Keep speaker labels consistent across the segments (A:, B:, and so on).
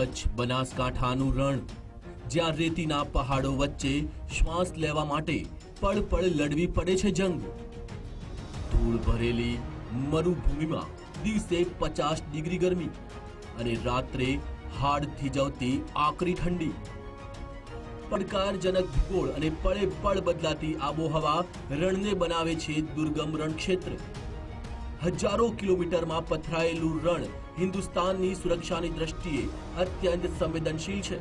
A: કચ્છ બનાસકાંઠાનું રણ. જ્યાં રેતીના પહાડો વચ્ચે શ્વાસ લેવા માટે પળ પળ લડવી પડે છે જંગ. ધૂળ ભરેલી મરુભૂમિમાં દિવસે પચાસ ડિગ્રી ગરમી અને રાત્રે હાડ થીજવતી આકરી ઠંડી. પડકારજનક ભૂગોળ અને પળે પળ બદલાતી આબોહવા રણને બનાવે છે દુર્ગમ રણક્ષેત્ર. હજારો કિલોમીટરમાં પથરાયેલું રણ હિન્દુસ્તાનની સુરક્ષાની દ્રષ્ટિએ અત્યંત સંવેદનશીલ છે.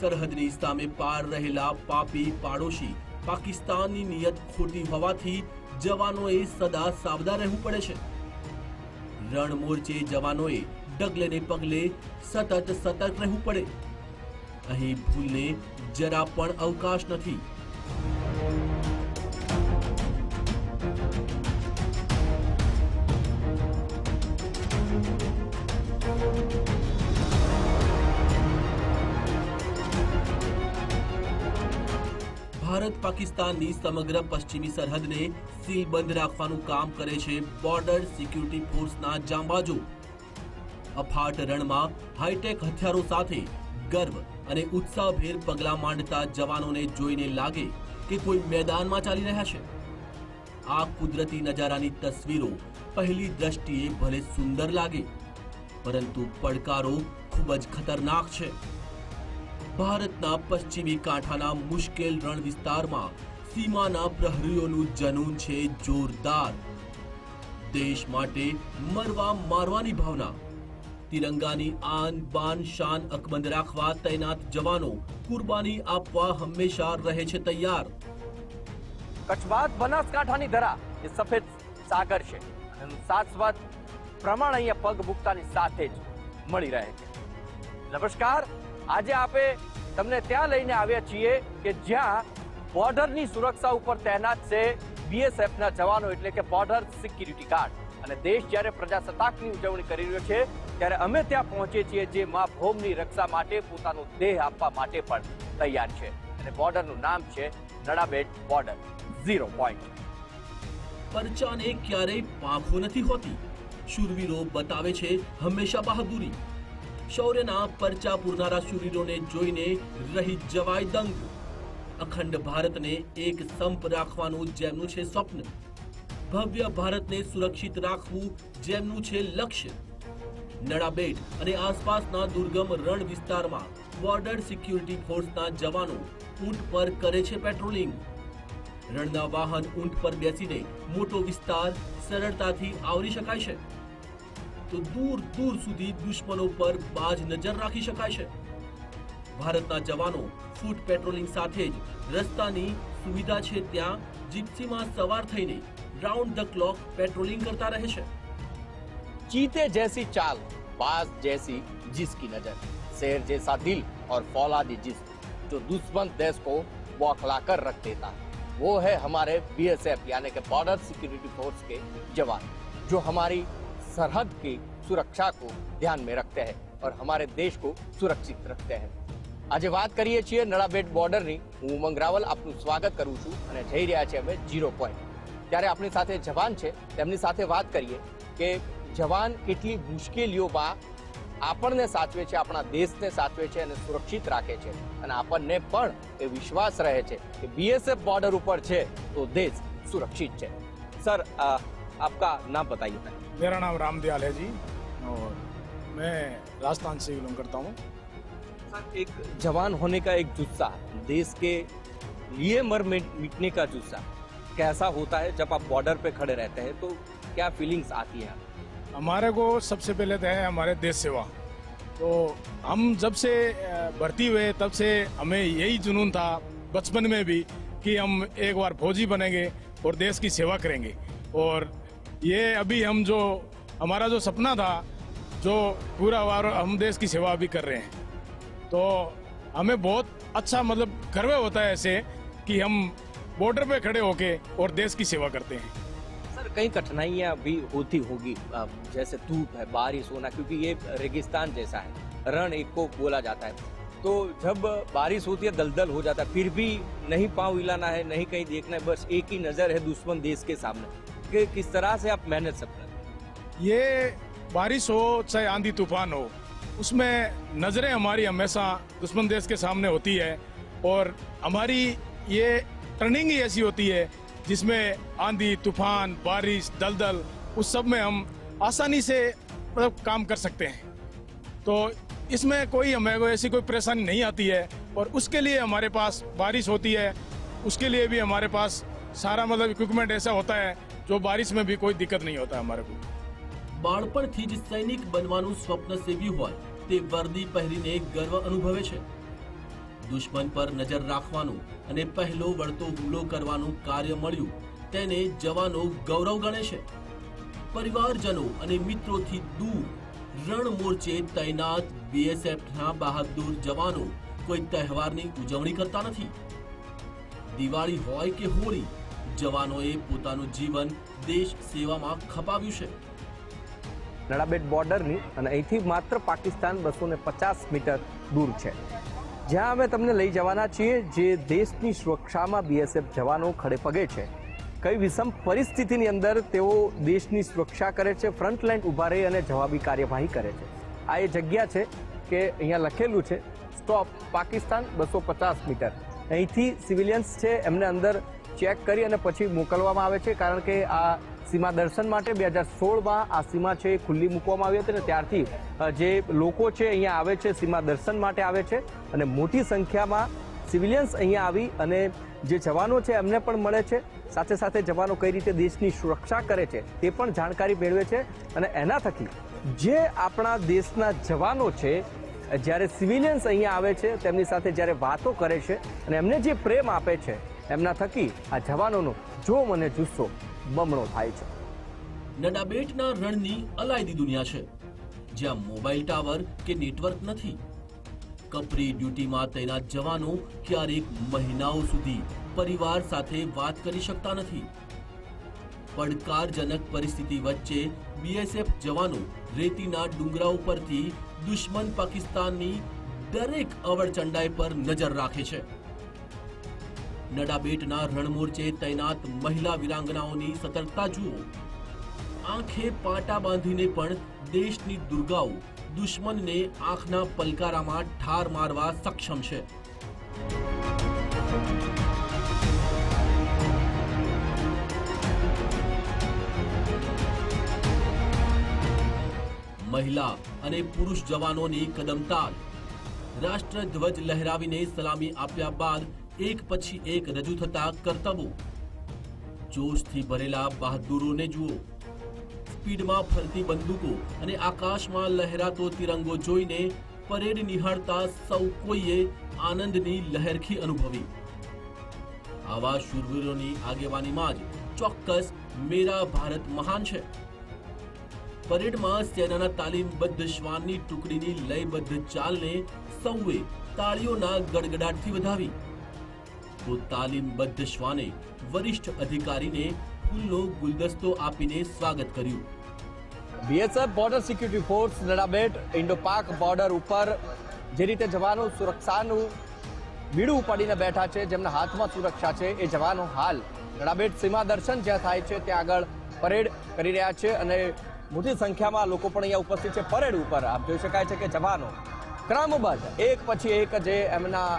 A: સરહદની સામે પાર રહેલા પાપી પાડોશી પાકિસ્તાનની નિયત ખોટી હોવાથી જવાનોએ સદા સાવધાન રહેવું પડે છે. રણ મોરચે જવાનોએ ડગલે ને પગલે સતત સતર્ક રહેવું પડે. અહીં ભૂલને જરા પણ અવકાશ નથી. ભારત પાકિસ્તાનની સમગ્ર પશ્ચિમી સરહદને સીલબંધ રાખવાનું કામ કરે છે બોર્ડર સિક્યુરિટી ફોર્સના જાંબાજો. અફાટ રણમાં હાઈટેક હથિયારો સાથે ગર્વ અને ઉત્સાહભેર પગલાં માંડતા જવાનોને જોઈને લાગે કે કોઈ મેદાનમાં ચાલી રહ્યા છે. આ કુદરતી નજારાની તસવીરો પહેલી દ્રષ્ટિએ ભલે સુંદર લાગે, પરંતુ પડકારો ખૂબ જ ખતરનાક છે. ભારતના પશ્ચિમી કાંઠાના મુશ્કેલ રણ વિસ્તારમાં સીમાના પ્રહરીઓનું જનૂન છે જોરદાર. દેશ માટે મરવા મારવાની ભાવના. તિરંગાની આન બાન શાન અકબંધ રાખવા તૈનાત જવાનો કુરબાની આપવા હંમેશા રહે છે તૈયાર.
B: કચ્છ બનાસકાંઠાની ધરા એ સફેદ સાગર છે એનું પ્રમાણ અહીંયા પગ મૂકતાની સાથે જ મળી રહે છે. નમસ્કાર આજે આપે તમને ત્યાં લઈને આવ્યા છીએ કે જ્યાં બોર્ડરની સુરક્ષા ઉપર તૈનાત છે બીએસએફના જવાનો, એટલે કે બોર્ડર સિક્યુરિટી ગાર્ડ. અને દેશ જ્યારે પ્રજાસત્તાકની ઉજવણી કરી રહ્યો છે, ત્યારે અમે ત્યાં પહોંચીએ છીએ જે મા ભૌમની રક્ષા માટે, પોતાનો દેહ આપવા માટે પણ તૈયાર છે. અને બોર્ડરનું નામ છે નડાબેટ બોર્ડર, ઝીરો પોઈન્ટ.
A: પરચાને ક્યારેય પાંખો નથી હોતી. શૂરવીરો બતાવે છે હંમેશા બહાદુરી. શૌર્યના પરચા પૂરનારા શૂરવીરોને જોઈને રહી જવાય દંગ. અખંડ ભારતને એક સંપ રાખવાનું જેમનું છે સ્વપ્ન. ભવ્ય ભારતને સુરક્ષિત રાખવું જેમનું છે લક્ષ્ય. નડાબેટ અને આસપાસના દુર્ગમ રણ વિસ્તારમાં બોર્ડર સિક્યુરિટી ફોર્સના જવાનો ઊંટ પર કરે છે પેટ્રોલિંગ. રણના વાહન ઊંટ પર બેસીને મોટો વિસ્તાર સરળતાથી આવરી શકાય છે. તો દૂર દૂર સુધી દુશ્મનો પર બાજ નજર રાખી શકાય છે ભારતના જવાનો ફૂટ પેટ્રોલિંગ સાથે જ રસ્તાની સુવિધા છે ત્યાં જીપ્સીમાં સવાર થઈને રાઉન્ડ ધ ક્લોક પેટ્રોલિંગ કરતા રહે છે
B: चीते जैसी चाल बाज जैसी जिसकी नजर शेर जैसा दिल और फौलादी जिस्म जो दुश्मन देश को बौखला कर रख देता है वो है हमारे बीएसएफ यानी कि बॉर्डर सिक्योरिटी फोर्स के जवान जो हमारी सरहद की सुरक्षा को ध्यान में रखते हैं और हमारे देश को सुरक्षित रखते हैं આજે વાત કરીએ છીએ નડાબેટ બોર્ડરની હું ઉમંગ રાવલ આપનું સ્વાગત કરું છું અને જઈ રહ્યા છે અમે ઝીરો પોઈન્ટ ત્યારે આપણી સાથે જવાન છે તેમની સાથે વાત કરીએ કે જવાન કેટલી મુશ્કેલીઓમાં આપણને સાચવે છે આપણા દેશને સાચવે છે અને સુરક્ષિત રાખે છે અને આપણને પણ એ વિશ્વાસ રહે છે કે બીએસએફ બોર્ડર ઉપર છે તો દેશ સુરક્ષિત છે સર आपका नाम बताइए।
C: मेरा नाम राम दयाल है जी। और मैं राजस्थान से बिलोंग करता हूँ।
B: एक जवान होने का एक जुस्सा देश के लिए मर मिटने का जुस्सा कैसा होता है? जब आप बॉर्डर पे खड़े रहते हैं तो क्या फीलिंग्स आती है?
C: हमारे को सबसे पहले तो है हमारे देश सेवा। तो हम जब से भर्ती हुए तब से हमें यही जुनून था बचपन में भी कि हम एक बार फौजी बनेंगे और देश की सेवा करेंगे। और ये अभी हम जो, हमारा जो सपना था, जो पूरा हुआ हम देश की सेवा अभी कर रहे हैं। तो हमें बहुत अच्छा मतलब गर्व होता है ऐसे कि हम बॉर्डर पे खड़े होके और देश की सेवा करते हैं।
B: सर, कई कठिनाइयाँ भी होती होगी जैसे धूप है, बारिश होना, क्योंकि ये रेगिस्तान जैसा है, रण एक को बोला जाता है। तो जब बारिश होती है, दलदल हो जाता है, फिर भी नहीं पाँव हिलाना है, नहीं कहीं देखना है, बस एक ही नज़र है दुश्मन देश के सामने। कि किस तरह से आप मेहनत सब हैं?
C: ये बारिश हो, चाहे आंधी तूफ़ान हो, उसमें नज़रें हमारी हमेशा दुश्मन देश के सामने होती है और हमारी ये टर्निंग ही ऐसी होती है जिसमें आंधी, तूफ़ान, बारिश, दलदल, उस सब में हम आसानी से मतलब काम कर सकते हैं। तो इसमें कोई हमें कोई ऐसी कोई परेशानी नहीं आती है और उसके लिए हमारे पास बारिश होती है, उसके लिए भी हमारे पास सारा मतलब इक्विपमेंट ऐसा होता है जो बारिश में भी कोई दिक्कत नहीं होता है हमारे को
A: બાળપણથી જ સૈનિક બનવાનું સ્વપ્ન સેવ્યું હોય તે વર્દી પહેરીને ગર્વ અનુભવે છે દુશ્મન પર નજર રાખવાનું અને પહેલો વળતો હુમલો કરવાનું કાર્ય મળ્યું તેને જવાનો ગૌરવ ગણે છે પરિવારજનો અને મિત્રોથી દૂર રણ મોરચે તૈનાત બીએસએફના બહાદુર જવાનો કોઈ તહેવારની ઉજવણી કરતા નથી દિવાળી હોય કે હોળી જવાનોએ પોતાનું જીવન દેશ સેવામાં ખપાવ્યું છે.
B: નડાબેટ બોર્ડરની અને અહીંથી માત્ર પાકિસ્તાન બસો પચાસ મીટર દૂર છે. જ્યાં અમે તમને લઈ જવાના છીએ જે દેશની સુરક્ષામાં બીએસએફ જવાનો ખડે પગે છે. કઈ વિષમ પરિસ્થિતિની અંદર તેઓ દેશની સુરક્ષા કરે છે, ફ્રન્ટ લાઇન ઊભા રહી અને જવાબી કાર્યવાહી કરે છે. આ એ જગ્યા છે કે અહીંયા લખેલું છે, સ્ટોપ પાકિસ્તાન બસો પચાસ મીટર. અહીંથી સિવિલિયન્સ છે એમને અંદર ચેક કરી અને પછી મોકલવામાં આવે છે, કારણ કે આ સીમા દર્શન માટે બે હજાર સોળમાં આ સીમા છે એ ખુલ્લી મૂકવામાં આવી હતી અને ત્યારથી જે લોકો છે અહીંયા આવે છે, સીમા દર્શન માટે આવે છે અને મોટી સંખ્યામાં સિવિલિયન્સ અહીંયા આવી અને જે જવાનો છે એમને પણ મળે છે. સાથે સાથે જવાનો કઈ રીતે દેશની સુરક્ષા કરે છે તે પણ જાણકારી મેળવે છે અને એના થકી જે આપણા દેશના જવાનો છે જ્યારે સિવિલિયન્સ અહીંયા આવે છે, તેમની સાથે જ્યારે વાતો કરે છે અને એમને જે પ્રેમ આપે છે, એમના થકી આ જવાનોનો જો મને જુસ્સો બમણો થાય છે.
A: નડાબેટના રણની અલાયદી દુનિયા છે, જ્યાં મોબાઈલ ટાવર કે નેટવર્ક નથી. કપરી ડ્યુટીમાં તૈનાત જવાનો ક્યારેક મહિનાઓ સુધી પરિવાર સાથે વાત કરી શકતા નથી. પડકારજનક પરિસ્થિતિ વચ્ચે બીએસએફ જવાનો રેતીના ડુંગરાઓ પરથી દુશ્મન પાકિસ્તાનની દરેક અવળચંડાઈ પર નજર રાખે છે. નડાબેટના રણમોરચે તૈનાત મહિલા વિરાંગનાઓની સતર્કતા જુઓ. આંખે પાટા બાંધીને પણ દેશની દુર્ગાઓ દુશ્મનને આંખના પલકારામાં ઠાર મારવા સક્ષમ છે. મહિલા અને પુરુષ જવાનોની કદમતાલ રાષ્ટ્રધ્વજ લહેરાવીને સલામી આપ્યા બાદ એક પછી એક રજૂ થતા કરતબો. જોશથી ભરેલા બહાદુરોને જુઓ. સ્પીડમાં ફરતી બંદૂકો અને આકાશમાં લહેરાતો તિરંગો જોઈને પરેડ નિહાળતા સૌ કોઈએ આનંદની લહેરખી અનુભવી. આવા શૂરવીરોની આગેવાનીમાં જ ચોક્કસ મેરા ભારત મહાન છે. પરેડમાં સેનાના તાલીમબદ્ધ શ્વાનની ટુકડીની લયબદ્ધ ચાલને સૌએ તાળીઓના ગડગડાટથી વધાવી. તો તાલીમબદ્ધ શ્વાને વરિષ્ઠ અધિકારીને ફૂલનો ગુલદસ્તો આપીને સ્વાગત કર્યું.
D: BSF border security force Nadabet Indo Pak border ઉપર જે રીતે જવાનો સુરક્ષાનું બીડું ઉપાડીને બેઠા છે, જેમના હાથમાં સુરક્ષા છે, એ જવાનો હાલ નડાબેટ સીમા દર્શન જ્યાં થાય છે, ત્યાં આગળ પરેડ કરી રહ્યા છે અને મોટી સંખ્યામાં લોકો પણ અહીંયા ઉપસ્થિત છે. પરેડ ઉપર આપ જોઈ શકાય છે કે જવાનો ક્રમબદ્ધ એક પછી એક જે એમના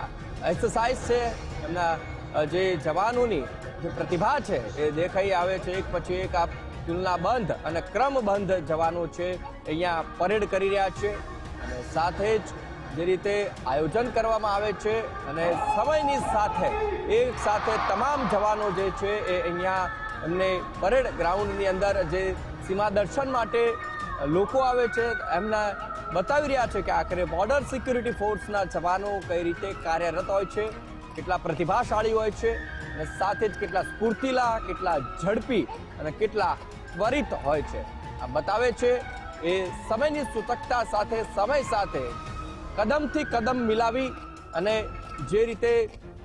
D: એક્સરસાઇઝ છે, એમના જે જવાનોની જે પ્રતિભા છે એ દેખાઈ આવે છે. એક પછી એક આપ તુલનાબંધ અને ક્રમબંધ જવાનો છે. અહીંયા પરેડ કરી રહ્યા છે. અને સાથે જ જે રીતે આયોજન કરવામાં આવે છે અને સમયની સાથે એક સાથે તમામ જવાનો જે છે એ અહીંયા એમને પરેડ ગ્રાઉન્ડની અંદર જે સીમા દર્શન માટે લોકો આવે છે. એમના બતાવી રહ્યા છે કે આખરે બોર્ડર સિક્યુરિટી ફોર્સના જવાનો કઈ રીતે કાર્યરત હોય છે, કેટલા પ્રતિભાશાળી હોય છે અને સાથે જ કેટલા સ્ફૂર્તિલા, કેટલા ઝડપી અને કેટલા ત્વરિત હોય છે. આ બતાવે છે એ સમયની સૂચકતા સાથે સમય સાથે કદમથી કદમ મિલાવી અને જે રીતે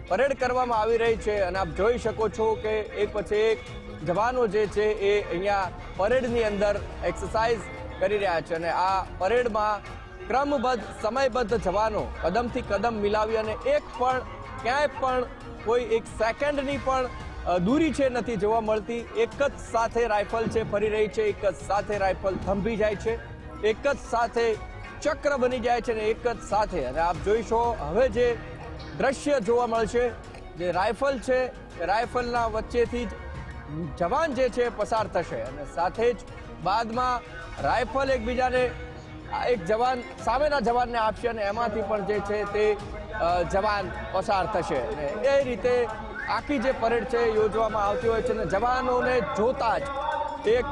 D: પરેડ કરવામાં આવી રહી છે અને આપ જોઈ શકો છો કે એક પછી એક જવાનો જે છે એ અહીંયા પરેડની અંદર એક્સરસાઇઝ કરી રહ્યા છે અને આ પરેડમાં ક્રમબદ્ધ, સમયબદ્ધ જવાનો કદમથી કદમ મિલાવી અને એક પણ, ક્યાંય પણ કોઈ એક સેકન્ડની પણ દૂરી છે નથી જોવા મળતી. એક જ સાથે રાઇફલ છે, ફરી રહી છે. એક જ સાથે રાઇફલ થંભી જાય છે. એક જ સાથે
B: ચક્ર બની જાય છે ને એક જ સાથે. અને આપ જોઈશો, હવે જે દ્રશ્ય જોવા મળશે, જે રાઇફલ છે રાઇફલના વચ્ચેથી જ જવાન જે છે પસાર થશે અને સાથે જ બાદમાં રાઇફલ એકબીજાને એક જવાન, સામેના જવાનને આપશે અને એમાંથી પણ જે છે તે જવાન પસાર થશે. અને એ રીતે આખી જે પરેડ છે યોજવામાં આવતી હોય છે અને જવાનોને જોતા જ એક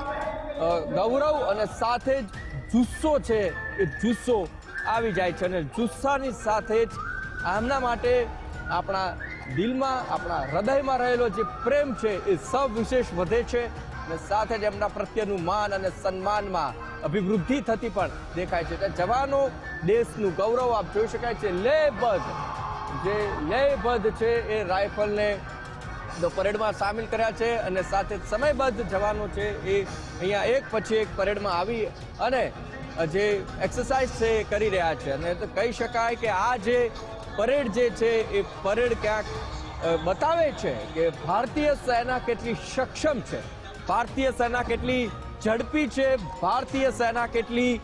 B: ગૌરવ અને સાથે જ જુસ્સો છે એ જુસ્સો આવી જાય છે અને જુસ્સાની સાથે જ આમના માટે આપણા દિલમાં આપણા હૃદયમાં રહેલો જે પ્રેમ છે એ સવિશેષ વધે છે અને સાથે જ એમના પ્રત્યેનું માન અને સન્માનમાં અભિવૃદ્ધિ થતી પણ દેખાય છે. એટલે જવાનો દેશનું ગૌરવ આપ જોઈ શકાય છે. લેબદ્ધ જે લયબદ્ધ છે એ રાઇફલને પરેડમાં સામેલ કર્યા છે અને સાથે સમયબદ્ધ જવાનો છે એ અહીંયા એક પછી એક પરેડમાં આવી અને જે એક્સરસાઇઝ છે એ કરી રહ્યા છે. અને તો કહી શકાય કે આ જે પરેડ જે છે એ પરેડ ક્યાંક બતાવે છે કે ભારતીય સેના કેટલી સક્ષમ છે. ભારતીય સેના કેટલી ઝડપી છે, ભારતીય સેના કેટલી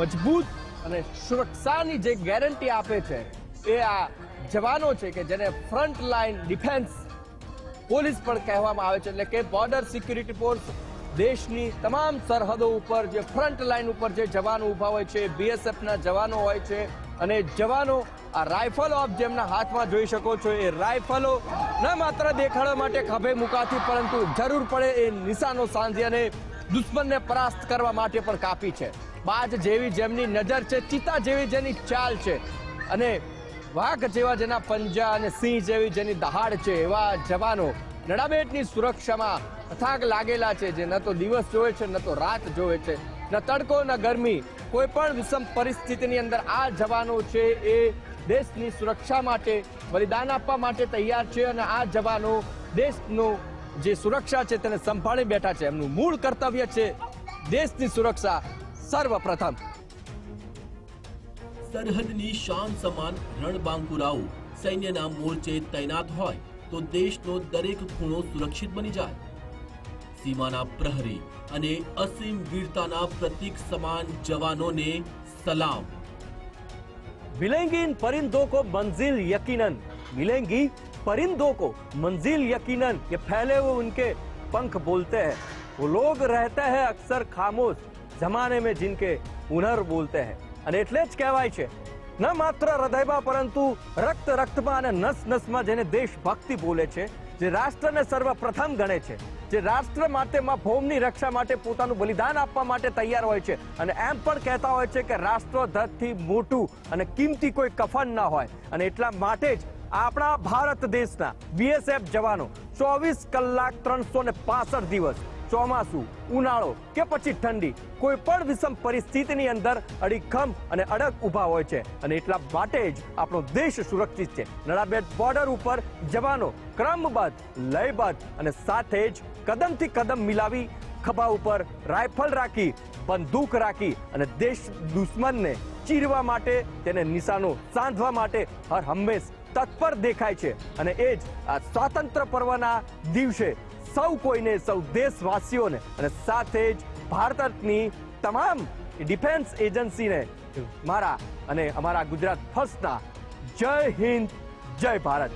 B: મજબૂત અને સુરક્ષાની જે ગેરંટી આપે છે એ આ જવાનો છે કે જેને ફ્રન્ટ લાઇન ડિફેન્સ પોલીસ પણ કહેવામાં આવે છે. એટલે કે બોર્ડર સિક્યુરિટી ફોર્સ દેશની તમામ સરહદો ઉપર જે ફ્રન્ટ લાઇન ઉપર જે જવાનો ઊભા હોય છે બીએસએફના જવાનો હોય છે અને જવાનો આ રાઇફલો આપ જેમના હાથમાં જોઈ શકો છો, એ રાઇફલો ન માત્ર દેખાડવા માટે ખભે મુકાતી, પરંતુ જરૂર પડે એ નિશાનો સાંધી અને દુશ્મનને પરાસ્ત કરવા માટે પણ કાપી છે. બાજ જેવી જેમની નજર છે, ચિતા જેવી જેની ચાલ છે અને વાઘ જેવા જેના પંજા અને સિંહ જેવી જેની દહાડ છે, એવા જવાનો નડાબેટની સુરક્ષામાં અથાગ લાગેલા છે, જે ન તો દિવસ જોવે છે, ન તો રાત જોવે છે, ન તડકો, ન ગરમી, કોઈ પણ વિષમ પરિસ્થિતિની અંદર આ જવાનો છે એ દેશની સુરક્ષા માટે, બલિદાન આપવા માટે તૈયાર છે અને આ જવાનો દેશનું જે સુરક્ષા છે તેને સંભાળી બેઠા છે. એમનું મૂળ કર્તવ્ય છે દેશની સુરક્ષા સર્વપ્રથમ.
A: સરહદની શાન સમાન રણબાંકુરાઓ સૈન્યના મોરચે તૈનાત હોય તો દેશનો દરેક ખૂણો સુરક્ષિત બની જાય. સીમાના પ્રહરી અને અસીમ વીરતાના પ્રતીક સમાન જવાનોને સલામ.
B: मिलेंगी इन परिंदों को मंजिल यकीनन मिलेंगी परिंदों को मंजिल यकीनन ये फैले हुए उनके पंख बोलते हैं वो लोग रहते हैं अक्सर खामोश जमाने में जिनके हुनर बोलते हैं અને એટલે જ કહેવાય છે ન માત્ર હૃદયમાં પરંતુ રક્ત રક્તમાં અને નસ નસમાં જેને દેશભક્તિ બોલે છે જે રાષ્ટ્રને સર્વપ્રથમ ગણે છે. જે રાષ્ટ્ર માટે ભૌમની રક્ષા માટે પોતાનું બલિદાન આપવા માટે તૈયાર હોય છે. અને એમ પણ કહેતા હોય છે કે રાષ્ટ્રધ્વજથી મોટું અને કિંમતી કોઈ કફન ના હોય. અને એટલા માટે જ આપણા ભારત દેશના બીએસએફ જવાનો ચોવીસ કલાક ત્રણસો ને દિવસ ચોમાસું, ઉનાળો કે પછી ઠંડી, કોઈ પણ વિષમ પરિસ્થિતિની અંદર અડીખમ અને અડગ ઊભા હોય છે અને એટલા માટે જ આપણો દેશ સુરક્ષિત છે. નડાબેટ બોર્ડર ઉપર જવાનો ક્રમબદ્ધ લયબદ્ધ અને સાથે જ કદમથી કદમ મિલાવી ખભા ઉપર રાઇફલ રાખી, બંદૂક રાખી અને દેશ દુશ્મનને ચીરવા માટે, તેને નિશાનો સાંધવા માટે હર હંમેશ તત્પર દેખાય છે અને એ જ આ સ્વાતંત્ર્ય પર્વના દિવસે સૌ કોઈને, સૌ દેશવાસીઓને અને સાથે જ ભારતની તમામ ડિફેન્સ એજન્સીને મારા અને અમારા ગુજરાત ફર્સ્ટના જય હિન્દ, જય ભારત.